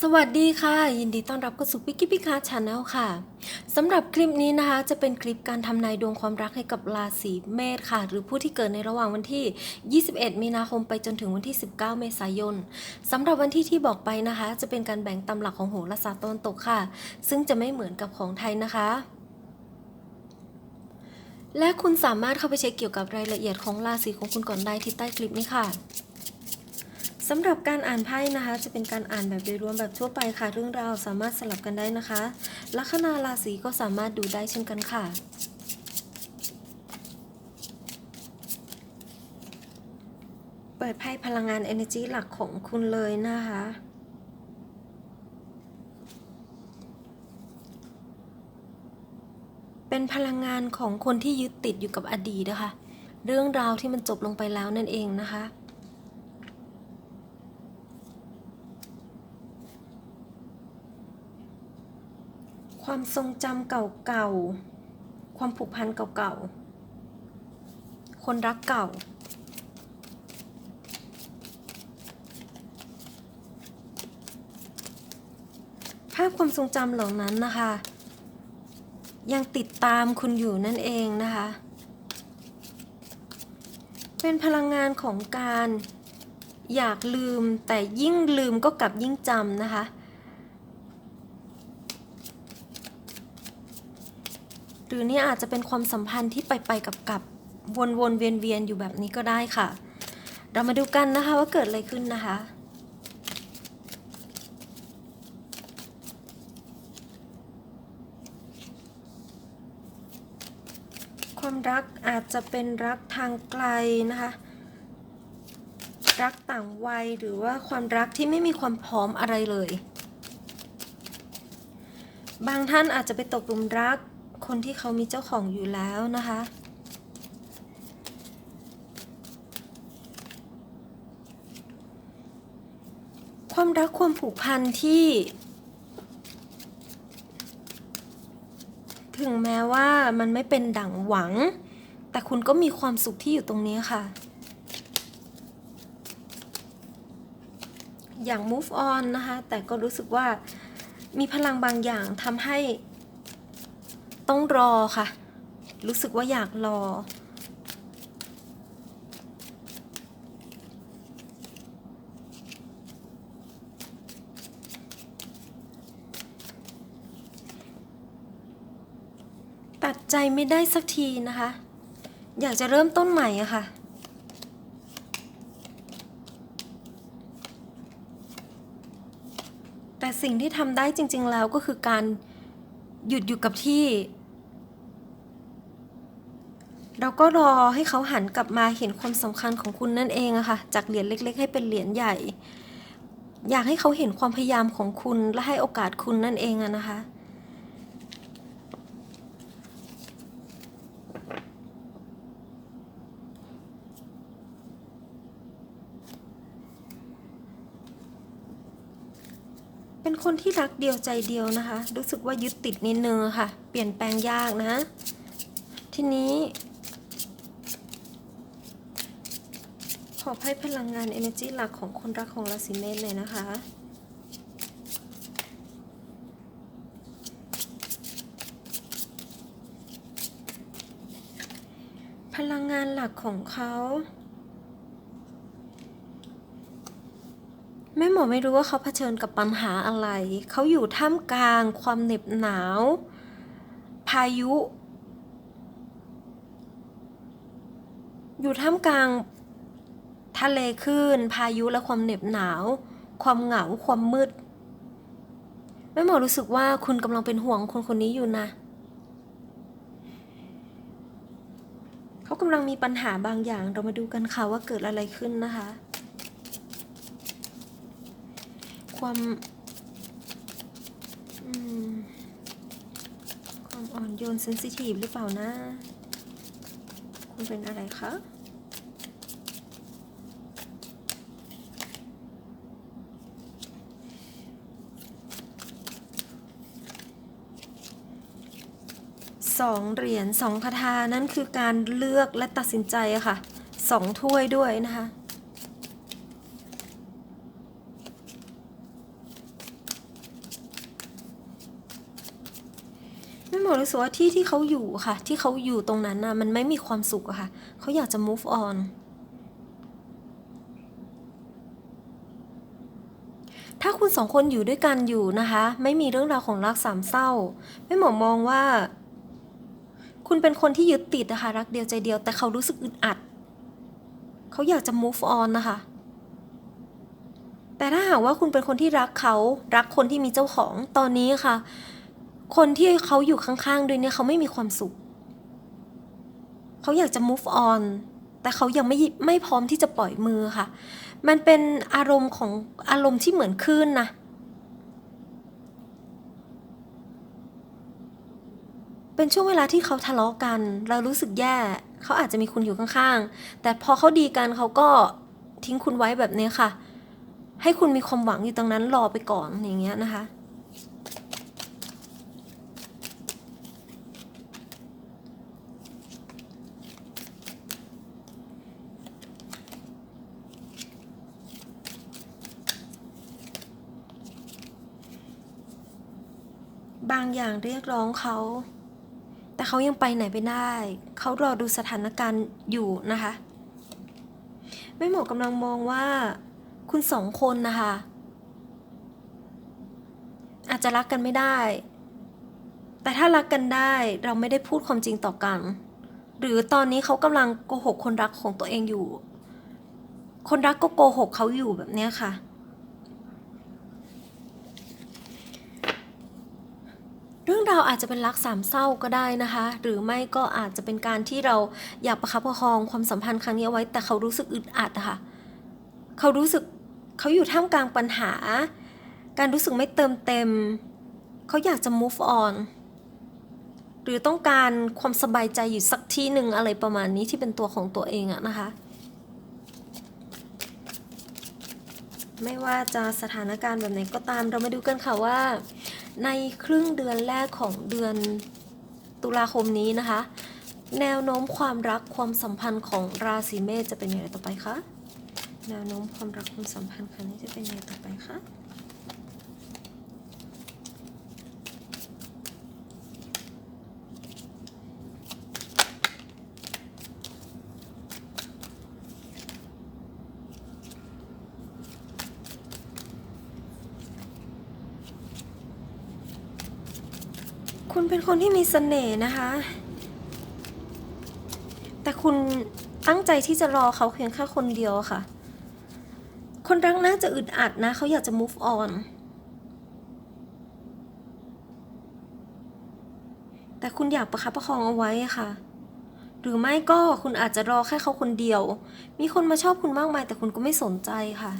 สวัสดีค่ะ ยินดีต้อนรับเข้าสู่พิกิพิคาชาแนลค่ะสำหรับคลิปนี้นะคะ จะเป็นคลิปการทำนายดวงความรักให้กับราศีเมษค่ะ หรือผู้ที่เกิดในระหว่างวันที่ 21 มีนาคมไปจนถึงวันที่ 19 เมษายนสำหรับวันที่ที่บอกไปนะคะ จะเป็นการแบ่งตำหลักของโหราศาสตร์ตะวันตกค่ะ ซึ่งจะไม่เหมือนกับของไทยนะคะและคุณสามารถเข้าไปเช็คเกี่ยวกับรายละเอียดของราศีของคุณก่อนได้ที่ใต้คลิปนี้ค่ะ สำหรับการอ่านไพ่นะคะ จะเป็นการอ่านแบบโดยรวมแบบทั่วไปค่ะ เรื่องราวสามารถสลับกันได้นะคะ ลัคนาราศีก็สามารถดูได้เช่นกันค่ะเปิดไพ่พลังงาน energy หลักของคุณเลยนะคะ เป็นพลังงานของคนที่ยึดติดอยู่กับอดีตนะคะ เรื่องราวที่มันจบลงไปแล้วนั่นเองนะคะ ความทรงจำเก่าๆ ความผูกพันเก่าๆ คนรักเก่า ภาพความทรงจำเหล่านั้นนะคะ ยังติดตามคุณอยู่นั่นเองนะคะ เป็นพลังงานของการอยากลืมแต่ยิ่งลืมก็กลับยิ่งจำนะคะ รือนี่อาจจะเป็นความสัมพันธ์ที่ไปไปกับกับวนวนเวียนเวียนอยู่แบบนี้ก็ได้ค่ะ เรามาดูกันนะคะว่าเกิดอะไรขึ้นนะคะความรักอาจจะเป็นรักทางไกลนะคะ รักต่างวัยหรือว่าความรักที่ไม่มีความพร้อมอะไรเลย บางท่านอาจจะไปตกหลุมรัก คนที่เขามีเจ้าของอยู่แล้วนะคะ ความรักความผูกพันที่ ถึงแม้ว่ามันไม่เป็นดั่งหวัง แต่คุณก็มีความสุขที่อยู่ตรงนี้ค่ะ อย่าง move on นะคะ แต่ก็รู้สึกว่ามีพลังบางอย่างทำให้ ต้องรอค่ะ รู้สึกว่าอยากรอ ตัดใจไม่ได้สักทีนะคะ อยากจะเริ่มต้นใหม่อะค่ะแต่สิ่งที่ทำได้จริง ๆ แล้วก็คือการ หยุดอยู่กับที่ เราก็รอให้เขาหันกลับมาเห็นความสำคัญของคุณนั่นเองอะค่ะ จากเหรียญเล็ก ๆ ให้เป็นเหรียญใหญ่ อยากให้เขาเห็นความพยายามของคุณและให้โอกาสคุณนั่นเองอะนะคะ คนที่รักเดียวใจเดียวนะคะ รู้สึกว่ายึดติดนิดนึงค่ะ เปลี่ยนแปลงยากนะ ทีนี้ ขอให้พลังงาน energy หลักของคนรักของราศีเมษเลยนะคะพลังงานหลักของเขา แม่หมอไม่รู้ว่าเขาเผชิญกับปัญหาอะไร เขาอยู่ท่ามกลาง ความเหน็บหนาว พายุ อยู่ท่ามกลาง ทะเลคลื่น พายุและความเหน็บหนาว ความเหงา ความมืด แม่หมอรู้สึกว่าคุณกำลังเป็นห่วงคนคนนี้อยู่นะ เขากำลังมีปัญหาบางอย่าง เรามาดูกันค่ะว่าเกิดอะไรขึ้นนะคะ ความความอ่อนโยนเซนซิทีฟหรือเปล่านะ คุณเป็นอะไรคะสองเหรียญสองคาถานั่นคือการเลือกและตัดสินใจอะค่ะสองถ้วยด้วยนะคะ ม รู้สึกว่าที่ที่เขาอยู่ค่ะ ที่เขาอยู่ตรงนั้นนะมันไม่มีความสุขอะค่ะ เขาอยากจะ move on ถ้าคุณสองคนอยู่ด้วยกันอยู่นะคะ ไม่มีเรื่องราวของรักสามเศร้า ไม่หมอมองว่า คุณเป็นคนที่ยึดติดนะคะ รักเดียวใจเดียว แต่เขารู้สึกอึดอัด เขาอยากจะ move on นะคะ แต่ถ้าหากว่าคุณเป็นคนที่รักเขา รักคนที่มีเจ้าของตอนนี้ค่ะ คนที่เขาอยู่ข้างๆด้วยเนี่ยเขาไม่มีความสุข เขาอยากจะ move on แต่เขายังไม่ไม่พร้อมที่จะปล่อยมือค่ะ มันเป็นอารมณ์ของอารมณ์ที่เหมือนคลื่นนะเป็นช่วงเวลาที่เขาทะเลาะกัน เรารู้สึกแย่ เขาอาจจะมีคุณอยู่ข้างๆ แต่พอเขาดีกันเขาก็ทิ้งคุณไว้แบบนี้ค่ะ ให้คุณมีความหวังอยู่ตรงนั้นรอไปก่อนอย่างเงี้ยนะคะ บางอย่างเรียกร้องเขา แต่เขายังไปไหนไปได้ เขารอดูสถานการณ์อยู่นะคะ ไม่หมอกำลังมองว่า คุณสองคนนะคะ อาจจะรักกันไม่ได้ แต่ถ้ารักกันได้เราไม่ได้พูดความจริงต่อกัน หรือตอนนี้เขากำลังโกหกคนรักของตัวเองอยู่ คนรักก็โกหกเขาอยู่แบบนี้ค่ะ เรื่องราวอาจจะเป็นรักสามเศร้าก็ได้นะคะ หรือไม่ก็อาจจะเป็นการที่เราอยากประคับประคองความสัมพันธ์ครั้งนี้ไว้ แต่เขารู้สึกอึดอัดอะค่ะเขารู้สึกเขาอยู่ท่ามกลางปัญหา การรู้สึกไม่เติมเต็ม เขาอยากจะ move on หรือต้องการความสบายใจอยู่สักที่หนึ่งอะไรประมาณนี้ที่เป็นตัวของตัวเองอะนะคะ ไม่ว่าจะสถานการณ์แบบไหนก็ตามเรามาดูกันค่ะว่า ในครึ่งเดือนแรกของเดือนตุลาคมนี้นะคะ แนวโน้มความรักความสัมพันธ์ของราศีเมษจะเป็นอย่างไรต่อไปคะแนวโน้มความรักความสัมพันธ์ครั้งนี้จะเป็นอย่างไรต่อไปคะ คุณเป็นคนที่มีเสน่ห์นะคะ แต่คุณตั้งใจที่จะรอเขาเพียงแค่คนเดียวค่ะ คนรักน่าจะอึดอัดนะ เขาอยากจะ move on แต่คุณอยากประคับประคองเอาไว้ค่ะ หรือไม่ก็คุณอาจจะรอแค่เขาคนเดียว มีคนมาชอบคุณมากมาย แต่คุณก็ไม่สนใจค่ะ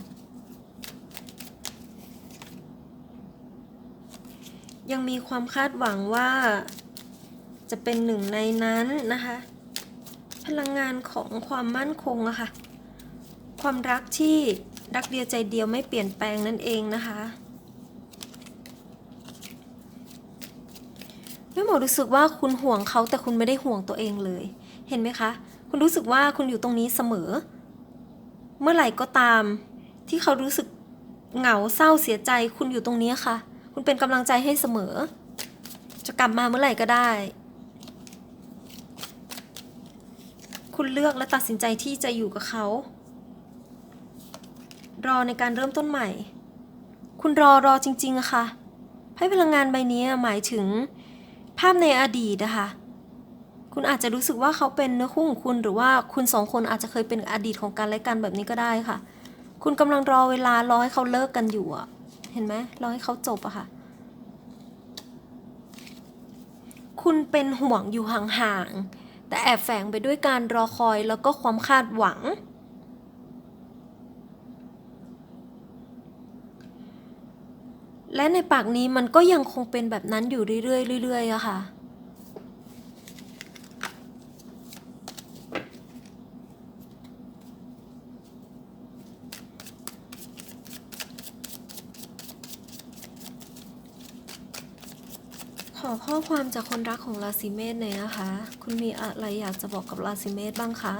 ยังมีความคาดหวังว่า จะเป็นหนึ่งในนั้นนะคะ พลังงานของความมั่นคงอะค่ะ ความรักที่รักเดียวใจเดียวไม่เปลี่ยนแปลงนั่นเองนะคะแม่หมอรู้สึกว่าคุณห่วงเขาแต่คุณไม่ได้ห่วงตัวเองเลย เห็นไหมคะ คุณรู้สึกว่าคุณอยู่ตรงนี้เสมอ เมื่อไหร่ก็ตาม ที่เขารู้สึกเหงาเศร้าเสียใจ คุณอยู่ตรงนี้ค่ะ คุณเป็นกำลังใจให้เสมอ จะกลับมาเมื่อไหร่ก็ได้ คุณเลือกและตัดสินใจที่จะอยู่กับเขา รอในการเริ่มต้นใหม่ คุณรอรอจริงๆอะค่ะให้พลังงานใบนี้หมายถึง ภาพในอดีตนะคะคุณอาจจะรู้สึกว่าเขาเป็นเนื้อคู่ของคุณหรือว่าคุณสองคนอาจจะเคยเป็นอดีตของกันและกันแบบนี้ก็ได้ค่ะ คุณกำลังรอเวลารอให้เขาเลิกกันอยู่อะ เห็นไหมรอให้เขาจบอะค่ะ คุณเป็นห่วงอยู่ห่างๆ แต่แอบแฝงไปด้วยการรอคอยแล้วก็ความคาดหวัง และในปากนี้มันก็ยังคงเป็นแบบนั้นอยู่เรื่อยๆเรื่อยๆอะค่ะ ความจากคนรักของราศีเมษเลยนะคะ คุณมีอะไรอยากจะบอกกับราศีเมษบ้างคะ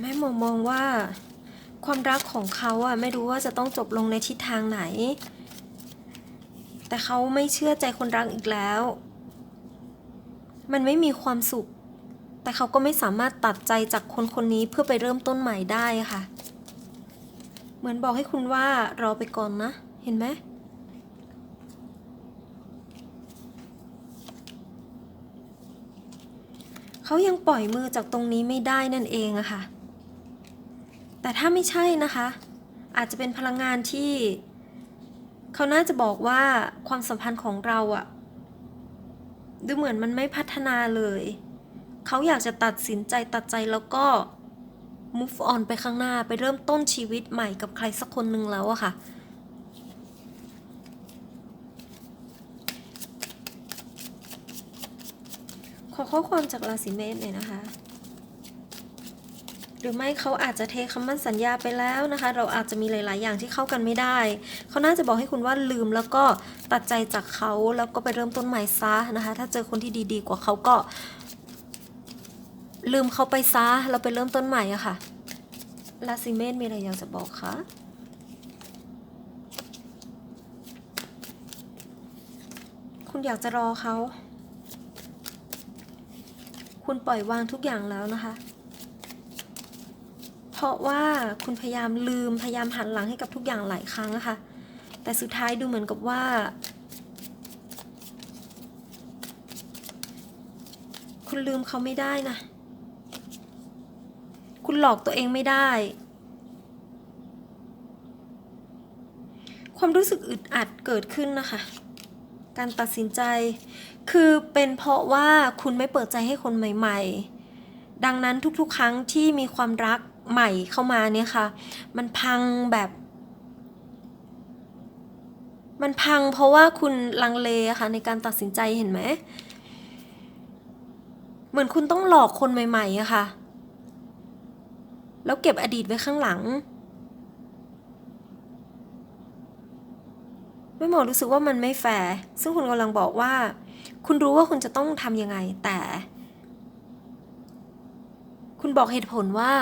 แม่หมอมองว่า ความรักของเขาอะไม่รู้ว่าจะต้องจบลงในทิศทางไหน แต่เขาไม่เชื่อใจคนรักอีกแล้ว มันไม่มีความสุข แต่เขาก็ไม่สามารถตัดใจจากคนคนนี้เพื่อไปเริ่มต้นใหม่ได้ค่ะ เหมือนบอกให้คุณว่ารอไปก่อนนะ เห็นไหมเขายังปล่อยมือจากตรงนี้ไม่ได้นั่นเองอะค่ะ แต่ถ้าไม่ใช่นะคะ อาจจะเป็นพลังงานที่ เขาน่าจะบอกว่าความสัมพันธ์ของเราอะดูเหมือนมันไม่พัฒนาเลย เขาอยากจะตัดสินใจตัดใจแล้วก็ move on ไปข้างหน้าไปเริ่มต้นชีวิตใหม่กับใครสักคนหนึ่งแล้วอะค่ะขอข้อความจากราศีเมษหน่อยนะคะ หรือไม่เขาอาจจะเทคำมั่นสัญญาไปแล้วนะคะ เราอาจจะมีหลาย ๆ อย่างที่เข้ากันไม่ได้ เขาน่าจะบอกให้คุณว่าลืมแล้วก็ตัดใจจากเขาแล้วก็ไปเริ่มต้นใหม่ซะนะคะ ถ้าเจอคนที่ดี ๆ กว่าเขาก็ ลืมเขาไปซะเราไปเริ่มต้นใหม่อะค่ะราศีเมษมีอะไรอยากจะบอกคะคุณอยากจะรอเขา คุณปล่อยวางทุกอย่างแล้วนะคะ ราะว่าคุณพยายามลืมพยายามหันหลังให้กับทุกอย่างหลายครั้งอะค่ะแต่สุดท้ายดูเหมือนกับว่า คุณลืมเขาไม่ได้นะ คุณหลอกตัวเองไม่ได้ ความรู้สึกอึดอัดเกิดขึ้นนะคะ การตัดสินใจ คือเป็นเพราะว่าคุณไม่เปิดใจให้คนใหม่ ๆ ดังนั้นทุกๆ ครั้งที่มีความรัก ใหม่เข้ามาเนี่ยค่ะ มันพังแบบ มันพังเพราะว่าคุณลังเลอะค่ะในการตัดสินใจเห็นไหม เหมือนคุณต้องหลอกคนใหม่ๆอะค่ะ แล้วเก็บอดีตไว้ข้างหลังไม่หมอรู้สึกว่ามันไม่แฟร์ซึ่งคุณกำลังบอกว่า คุณรู้ว่าคุณจะต้องทำยังไงแต่ คุณบอกเหตุผลว่า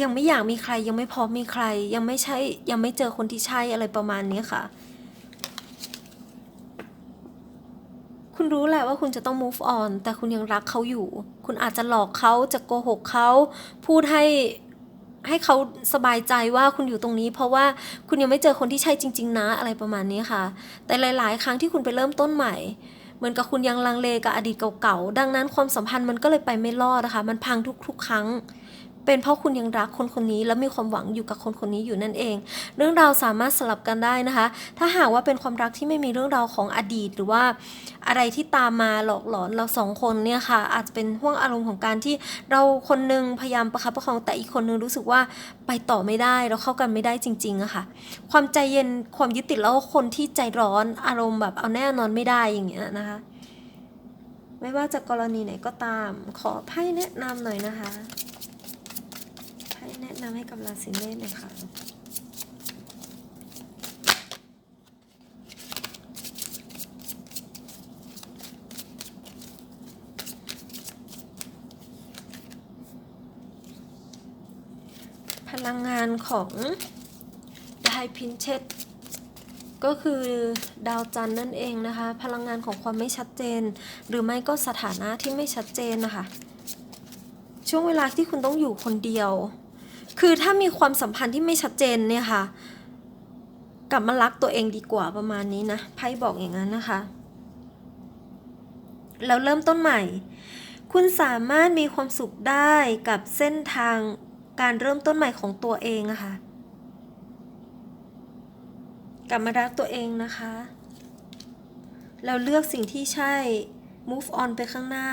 ยังไม่อยากมีใครยังไม่พร้อมมีใคร ยังไม่ใช่ยังไม่เจอคนที่ใช่อะไรประมาณนี้ค่ะ คุณรู้แหละว่าคุณจะต้อง move on แต่คุณยังรักเขาอยู่ คุณอาจจะหลอกเขาจะโกหกเขาพูดให้ให้เขาสบายใจว่าคุณอยู่ตรงนี้ เพราะว่าคุณยังไม่เจอคนที่ใช่จริง ๆ นะอะไรประมาณนี้ค่ะ แต่หลาย ๆ ครั้งที่คุณไปเริ่มต้นใหม่เหมือนกับคุณยังลังเลกับอดีตเก่าๆ ดังนั้นความสัมพันธ์มันก็เลยไปไม่รอดนะคะ มันพังทุกๆ ครั้ง เป็นเพราะคุณยังรักคนคนนี้ และมีความหวังอยู่กับคนคนนี้อยู่นั่นเอง เรื่องราวสามารถสลับกันได้นะคะ ถ้าหากว่าเป็นความรักที่ไม่มีเรื่องราวของอดีต หรือว่าอะไรที่ตามมาหลอกหลอนเราสองคนเนี่ยค่ะ อาจจะเป็นห่วงอารมณ์ของการที่เราคนหนึงพยายามประคับประคองแต่อีกคนนึงรู้สึกว่าไปต่อไม่ได้เราเข้ากันไม่ได้จริงๆอะค่ะ ความใจเย็นความยึดติดแล้วคนที่ใจร้อนอารมณ์แบบเอาแน่นอนไม่ได้อย่างเงี้ยนะคะ ไม่ว่าจะกรณีไหนก็ตาม ขอไพ่แนะนำหน่อยนะคะ ไพ่แนะนำให้กับราศีเมษหน่อยค่ะพลังงานของไดพินเชตก็คือดาวจันทร์นั่นเองนะคะ พลังงานของความไม่ชัดเจน หรือไม่ก็สถานะที่ไม่ชัดเจนนะคะ ช่วงเวลาที่คุณต้องอยู่คนเดียว คือถ้ามีความสัมพันธ์ที่ไม่ชัดเจนเนี่ยค่ะ กลับมารักตัวเองดีกว่าประมาณนี้นะไพ่บอกอย่างนั้นนะคะแล้วเริ่มต้นใหม่ คุณสามารถมีความสุขได้กับเส้นทางการเริ่มต้นใหม่ของตัวเองอะค่ะกลับมารักตัวเองนะคะแล้วเลือกสิ่งที่ใช่ move on ไปข้างหน้า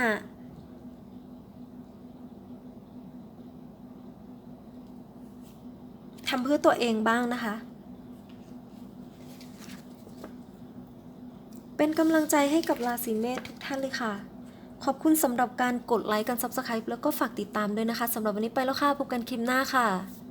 ำเพื่อตัวเองบ้างนะคะ เป็นกำลังใจให้กับราศีเมษทุกท่านเลยค่ะ ขอบคุณสำหรับการกดไลค์กัน Subscribe แล้วก็ฝากติดตามด้วยนะคะสำหรับวันนี้ไปแล้วค่ะ พบกันคลิปหน้าค่ะ